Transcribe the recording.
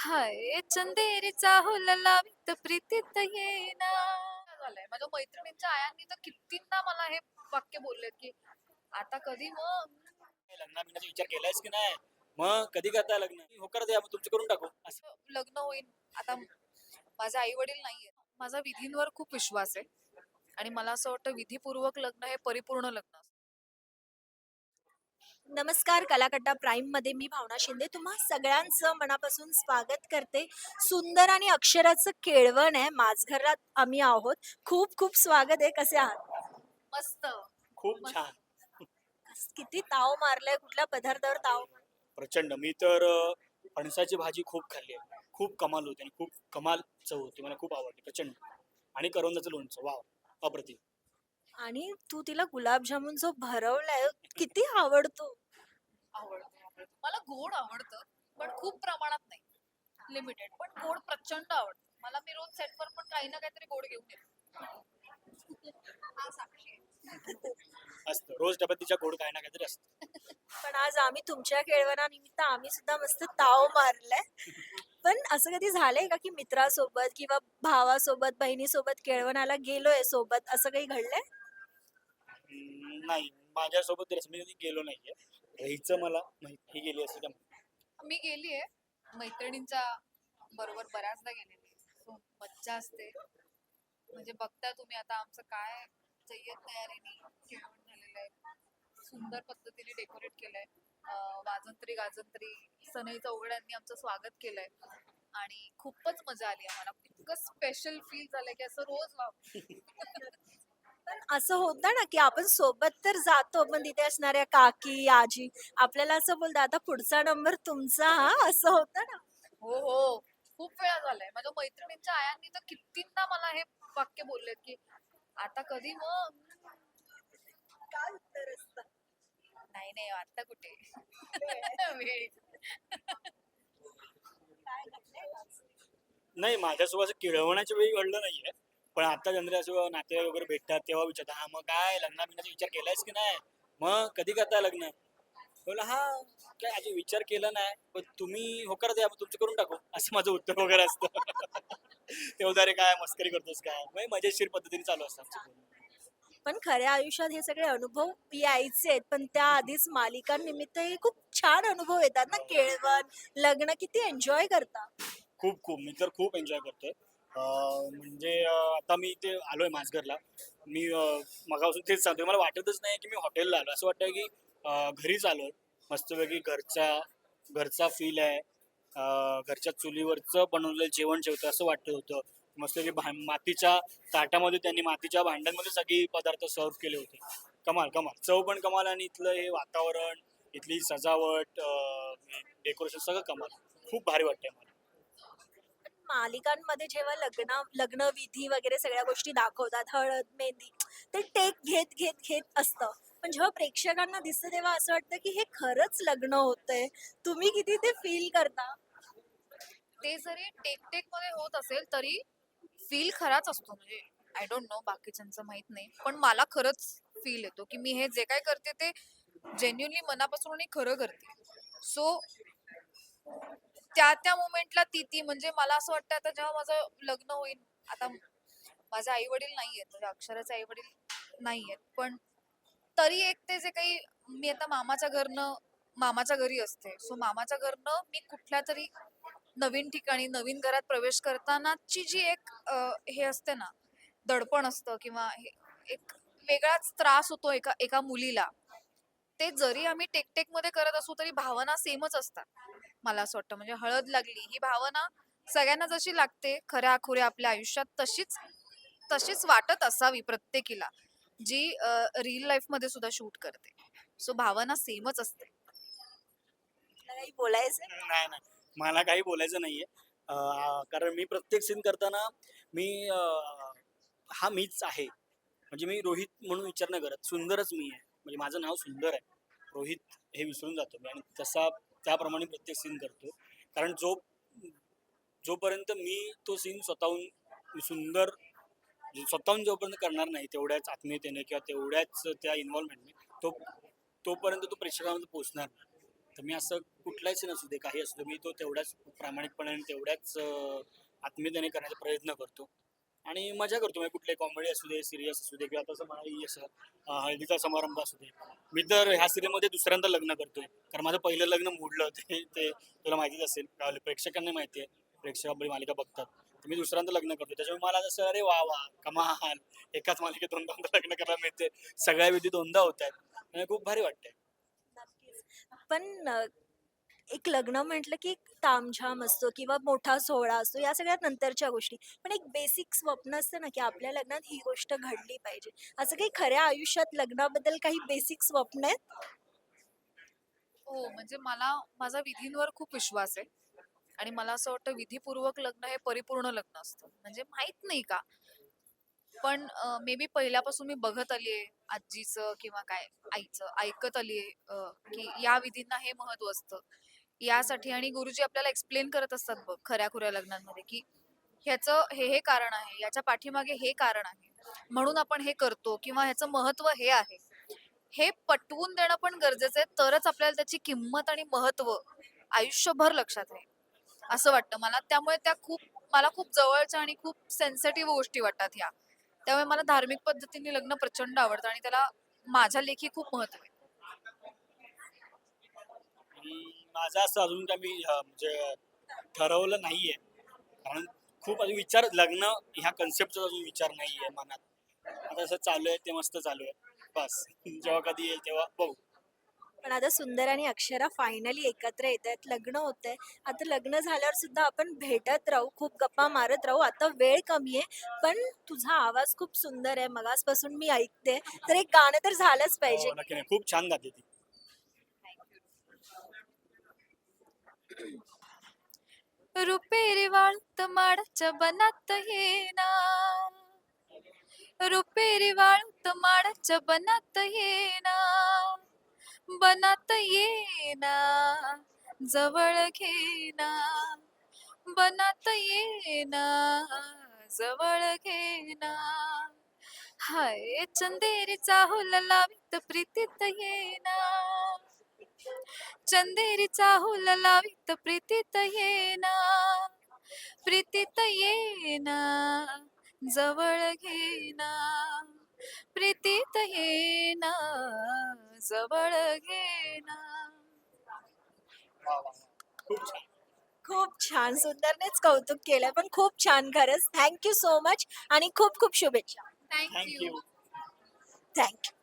हाय चंदेरीचा हुललावित प्रीतीत येना झालंय. माझ्या मैत्रिणींच्या आयांनी तर कितींदा मला हे वाक्य बोललेत की आता कधी मग? लग्ना बिग्नाचा विचार केलायस की नाही? मग कधी करताय लग्न? होकार द्या मग तुमचं करून टाकू. असं. लग्न होईल आता माझे आई वडील नाहीये माझा विधींवर खूप विश्वास आहे. आणि मला असं वाटतं विधीपूर्वक लग्न हे परिपूर्ण लग्न असतं. नमस्कार कलाकट्टा प्राईममध्ये मी भावना शिंदे. तुम्हा सगळ्यांचं मनापासून स्वागत करते. सुंदर आणि अक्षराचं केळवण आहे. माझघरात आम्ही आहोत. खूप खूप स्वागत आहे. कसे आहात? मस्त. खूप मस्त. छान. किती ताव मारलाय. कुठल्या पदार्थावर ताव प्रचंड. मी तर अं, फणसाची भाजी खूप खाल्ली आहे. खूप कमाल होती आणि खूप कमाल चव होती. मला खूप आवडली. प्रचंड. आणि करवंदाचं लोणचं. वाव. अप्रतिम. आणि तू तिला गुलाबजामुन जो भरवलाय. किती आवडतो. आवडतं. मला गोड आवडतं पण खूप प्रमाणात नाही. लिमिटेड पण गोड प्रचंड आवडतं. मला मी रोज सेटवर पण काही ना काहीतरी गोड घेऊन येते. हा साक्षी. असतं. रोज डब्यात तिच्या गोड काय ना काहीतरी असतं. पण आज आम्ही तुमच्या केळवणानिमित्त आम्ही सुद्धा मस्त ताव मारलाय. पण असं कधी झालंय का की मित्रासोबत किंवा भावासोबत बहिणीसोबत केळवणाला गेलोय सोबत? असं काही घडलंय? नाही. माझ्यासोबत मी कधी गेलो नाहीये. हिचं मला माहीत गेली त्यामुळे मी गेलीये. मैत्रिणींच्या बरोबर बऱ्याचदा गेलेली मज्जा असते. म्हणजे बघताय तुम्ही आता आमचं काय जय्यत तयारीने जेवण झालेलं आहे. सुंदर पद्धतीने डेकोरेट केलंय. अं, वाजंत्री गाजंत्री सनई चौघड्यांनी आमचं स्वागत केलंय. आणि खूपच मजा आली आम्हाला इतकं स्पेशल फील झालंय की असं रोज व्हावं पण असं होतं ना की आपण सोबत तर जातो पण तिथे असणाऱ्या काकी आजी आपल्याला असं बोलतात आता पुढचा नंबर तुमचा हा असं होतं ना. हो हो. खूप वेळा झालाय. माझ्या मैत्रिणींच्या आयांनी तर कितींदा मला हे वाक्य बोललेत की आता कधी मग? काय उत्तर असतं? नाही नाही आता कुठे? वेळ. काय घडलंय आज? नाही माझ्यासोबत असं किळवण्याच्या वेळी घडलं नाहीये. पण आता जनरली असं नातेवाईक वगैरे भेटतात तेव्हा विचारतात हा मग काय लग्ना बिग्नाचा विचार केलायस की नाही? मग कधी करताय लग्न? बोला हा काय अजून विचार केला नाही पण तुम्ही होकार द्या मग तुमचं करून टाकू. असं माझं उत्तर वगैरे असतं. तेव्हा अरे काय मस्करी करतोस काय? मग मजेशीर पद्धतीने चालू असतं आमचं. पण खऱ्या आयुष्यात हे सगळे अनुभव यायचे आहेत पण त्या आधीच मालिकांनिमित्त हे खूप छान अनुभव येतात ना केळवण लग्न किती एन्जॉय करता. खूप खूप. मी तर खूप एन्जॉय करतोय. म्हणजे आता मी इथे आलोय माझघरला मी मगापासून तेच सांगतो मला वाटतच नाही की मी हॉटेलला आलो असं वाटतं की घरीच आलोय. मस्तपैकी घरचा घरचा फील आहे. घरच्या चुलीवरचं बनवलेलं जेवण जेवतं असं वाटत होतं. मस्तपैकी भा मातीच्या ताटामध्ये त्यांनी मातीच्या भांड्यांमध्ये सगळी पदार्थ सर्व केले होते. कमाल कमाल. चव पण कमाल आणि इथलं हे वातावरण इथली सजावट डेकोरेशन सगळं कमाल. खूप भारी वाटतंय मला. मालिकांमध्ये जेव्हा लग्न लग्न विधी वगैरे सगळ्या गोष्टी दाखवतात हळद मेहंदी ते टेक घेत घेत घेत असतं. पण जेव्हा प्रेक्षकांना दिसतं तेव्हा असं वाटतं की हे खरंच लग्न होतंय. तुम्ही किती ते फील करता? ते जरी टेक टेकमध्ये होत असेल तरी फील खराच असतो. म्हणजे आय डोंट नो बाकीच्यांचं माहीत नाही. पण मला खरंच फील येतो की मी हे जे काय करते ते जेन्युनली मनापासून आणि खरं करते. सो त्या त्या मोमेंटला ती ती. म्हणजे मला असं वाटतं आता जेव्हा माझं लग्न होईल आता माझे आई वडील नाहीयेत म्हणजे अक्षराचे आई वडील नाहीयेत पण तरी एक ते जे काही मी आता मामाच्या घरनं मामाच्या घरी असते. सो मामाच्या घरनं मी कुठल्या तरी नवीन ठिकाणी नवीन घरात प्रवेश करतानाची जी एक हे असते ना दडपण असतं किंवा हे- एक वेगळाच त्रास होतो एका एका मुलीला. ते जरी आम्ही टेकटेकमध्ये करत असू तरी भावना सेमच असतात. मला असं वाटतं. म्हणजे हळद लागली ही भावना सगळ्यांना जशी लागते खऱ्या खुऱ्या आपल्या आयुष्यात तशीच तशीच वाटत असावी प्रत्येकीला जी रिअल लाईफमध्ये सुद्धा शूट करते. सो भावना सेमच असते. काही बोलायचं नाही नाही. मला काही बोलायचं नाहीये. अं, कारण मी प्रत्येक सीन करताना मी अं, हा मीच आहे. म्हणजे मी रोहित म्हणून विचार नाही करत. सुंदरच मी आहे. म्हणजे माझं नाव सुंदर आहे. रोहित हे विसरून जातो मी आणि तसा त्याप्रमाणे प्रत्येक सीन करतो. कारण जो जोपर्यंत मी तो सीन स्वतःहून सुंदर जे स्वतःहून जोपर्यंत करणार नाही तेवढ्याच आत्मीयतेने किंवा तेवढ्याच त्या इन्व्हॉल्वमेंटने तो तोपर्यंत तो प्रेक्षकांमध्ये पोहोचणार नाही. तर मी असं कुठलाही सीन असू दे काही असू दे मी तो तेवढ्याच प्रामाणिकपणे आणि तेवढ्याच आत्मीयतेने करण्याचा प्रयत्न करतो. आणि मजा करतो म्हणजे कुठले कॉमेडी असू दे सिरियस असू दे किंवा तसं मलाही असं हळदीचा समारंभ असू दे. मी तर ह्या सिरियलमध्ये दुसऱ्यांदा लग्न करतोय. कारण माझं पहिलं लग्न मोडलं ते ते तुला माहितीच असेल. प्रेक्षकांना माहिती आहे. प्रेक्षक आपली मालिका बघतात. मी दुसऱ्यांदा लग्न करतो त्याच्यामुळे मला जसं अरे वा वा कमाल. एकाच मालिकेत दोन दोनदा लग्न करायला मिळते. सगळ्या विधी दोनदा होत आहेत. खूप भारी वाटतंय. पण एक लग्न म्हटलं की एक तामझाम असतो किंवा मोठा सोहळा असतो या सगळ्यात नंतरच्या गोष्टी. पण एक बेसिक स्वप्न असतं ना की आपल्या लग्नात ही गोष्ट घडली पाहिजे. असं काही खऱ्या आयुष्यात लग्नाबद्दल काही बेसिक स्वप्न आहेत? हो म्हणजे मला माझा विधींवर खूप विश्वास आहे. आणि मला असं वाटतं विधीपूर्वक लग्न हे परिपूर्ण लग्न असतं. म्हणजे माहीत नाही का? पण मे बी पहिल्यापासून मी बघत आलीये आजीचं किंवा काय आईचं ऐकत आलीये अं, की या विधींना हे महत्त्व असतं. यासाठी आणि गुरुजी आपल्याला एक्सप्लेन करत असतात बघ खऱ्या खुऱ्या लग्नांमध्ये की ह्याचं हे हे कारण आहे याच्या पाठीमागे हे कारण आहे. म्हणून आपण हे करतो किंवा ह्याचं महत्त्व हे आहे. हे पटवून देणं पण गरजेचं आहे तरच आपल्याला त्याची किंमत आणि महत्त्व आयुष्यभर लक्षात आहे असं वाटतं मला. त्यामुळे त्या खूप मला खूप जवळच्या आणि खूप सेन्सिटिव्ह गोष्टी वाटतात ह्या. त्यामुळे मला धार्मिक पद्धतीने लग्न प्रचंड आवडतं आणि त्याला माझ्या लेखी खूप महत्त्व आहे आणि माझं असं अजून काय मी अं, म्हणजे ठरवलं नाहीये. कारण खूप अजून विचार लग्न ह्या कन्सेप्टचा अजून विचार नाहीये मनात. आता असं चालू आहे ते मस्त चालू आहे. बस. जेव्हा कधी येईल तेव्हा बघू. पण आता सुंदर आणि अक्षरा फायनली एकत्र येत आहेत लग्न होत आहे आता लग्न झाल्यावर सुद्धा आपण भेटत राहू खूप गप्पा मारत राहू. आता वेळ कमी आहे पण तुझा आवाज खूप सुंदर आहे. मगासपासून मी ऐकते. तर एक गाणं तर झालंच पाहिजे. हो, नक्की नाही. खूप छान गाते ती. रुपेरी वाळत माडाच्या बनात येना रुपेरी वाळत माडाच्या बनात येना बनात येना जवळ घेना बनात येना जवळ घेणार. हाय चंदेरी चाहूल लावित प्रीतीत येणार. चंदेरीचा हुल लावित प्रीतीत येना प्रीतीत येना जवळ घेना प्रीतीत येना जवळ घेना खूप छान. सुंदरनेच कौतुक केलं. पण खूप छान खरंच. थँक्यू सो मच आणि खूप खूप शुभेच्छा. Thank you. Thank you.